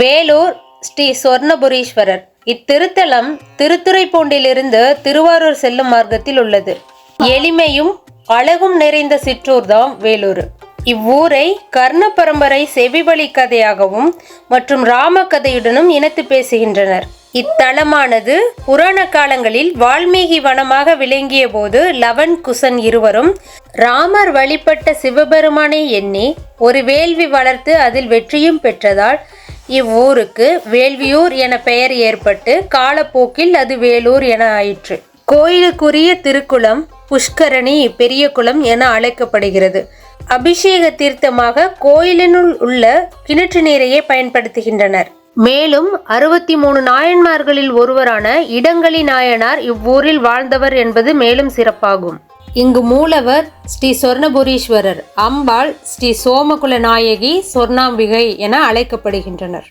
வேலூர் ஸ்ரீ சொர்ணபுரீஸ்வரர். இத்திருத்தலம் திருத்துறைப்பூண்டிலிருந்து திருவாரூர் செல்லும் மார்க்கத்தில் உள்ளது. எளிமையும் அழகும் நிறைந்த சிற்றூர்தாம் வேலூர். இவ்வூரை கர்ண பரம்பரை செவிவழி கதையாகவும் மற்றும் ராம கதையுடனும் இணைத்து பேசுகின்றனர். இத்தலமானது புராண காலங்களில் வால்மீகி வனமாக விளங்கிய போது லவன் குசன் இருவரும் ராமர் வழிபட்ட சிவபெருமானை எண்ணி ஒரு வேள்வி வளர்த்து அதில் வெற்றியும் பெற்றதால் இவ்வூருக்கு வேள்வியூர் என பெயர் ஏற்பட்டு காலப்போக்கில் அது வேலூர் என ஆயிற்று. கோயிலுக்குரிய திருக்குளம் புஷ்கரணி பெரிய குளம் என அழைக்கப்படுகிறது. அபிஷேக தீர்த்தமாக கோயிலினுள் உள்ள கிணற்று நீரையே பயன்படுத்துகின்றனர். மேலும் அறுபத்தி மூணு நாயன்மார்களில் ஒருவரான இடங்களி நாயனார் இவ்வூரில் வாழ்ந்தவர் என்பது மேலும் சிறப்பாகும். இங்கு மூலவர் ஸ்ரீ சொர்ணபுரீஸ்வரர் அம்பாள் ஸ்ரீ சோமகுல நாயகி சொர்ணாம்பிகை என அழைக்கப்படுகின்றனர்.